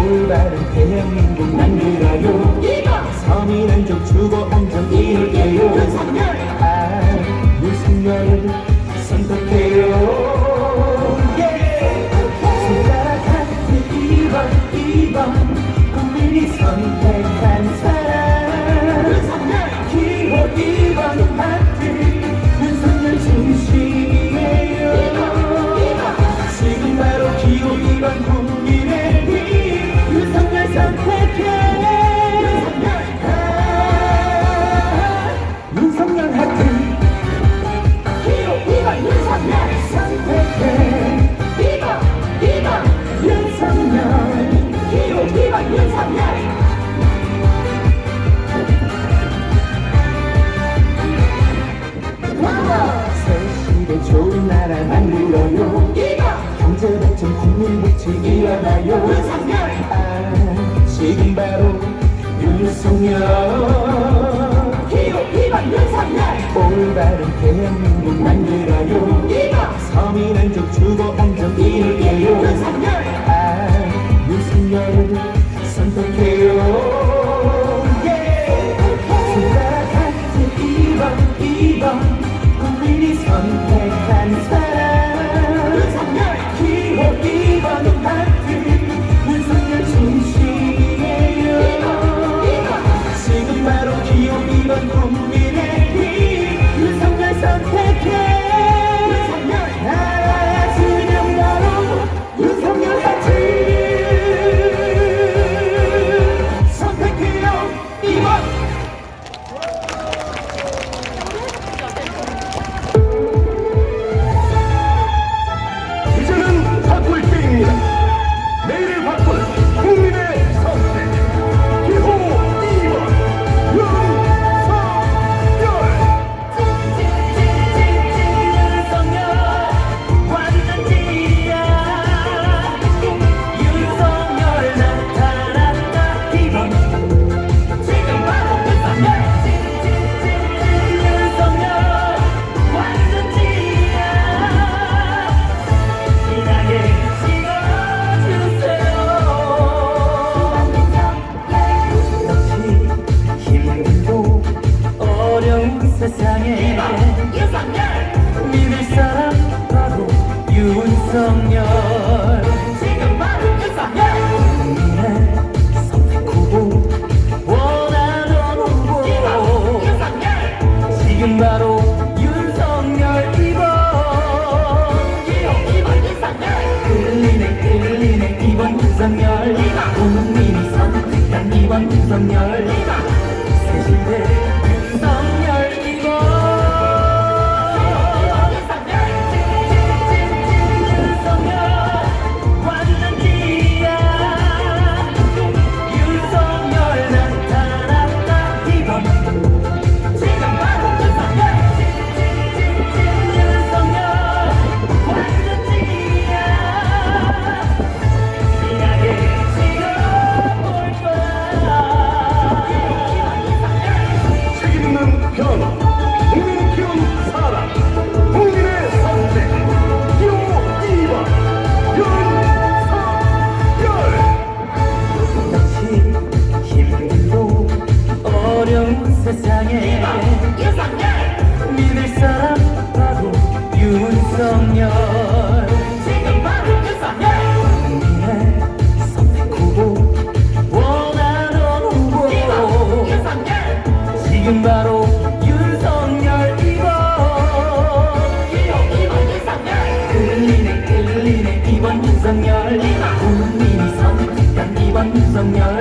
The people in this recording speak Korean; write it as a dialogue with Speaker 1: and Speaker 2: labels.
Speaker 1: 올바른 대한민국 만들어요. 서민한족 주거 안정 이룰게요 새시대 좋은 나라 만들어요. 경제 발전 국민 복지 일어나요. 아 지금 바로 윤석열.
Speaker 2: 기호 2번 윤석열.
Speaker 1: 올바른 대한민국 만들어요. 서민한족 주거 안정 이룰게요. 아 선택 윤석열. 지금 바로 윤석열. 국민의 선택 후보 원하는 후보. 윤석열. 지금 바로 윤석열 2번.
Speaker 3: 기호 2번 윤석열.
Speaker 1: 끌리네 끌리네 2번 윤석열. 국민이 선택한 2번 윤석열 세상에. 믿을 사람 바로 윤석열.
Speaker 2: 지금 바로 윤석열
Speaker 1: 미래 선택 후보 원하는 후보.
Speaker 2: 지금 윤석열
Speaker 1: 지금 바로 윤석열 이번
Speaker 2: 유성열
Speaker 1: 끌리네 끌리네 이번 윤석열. 국민이 선택한 이번 윤석열.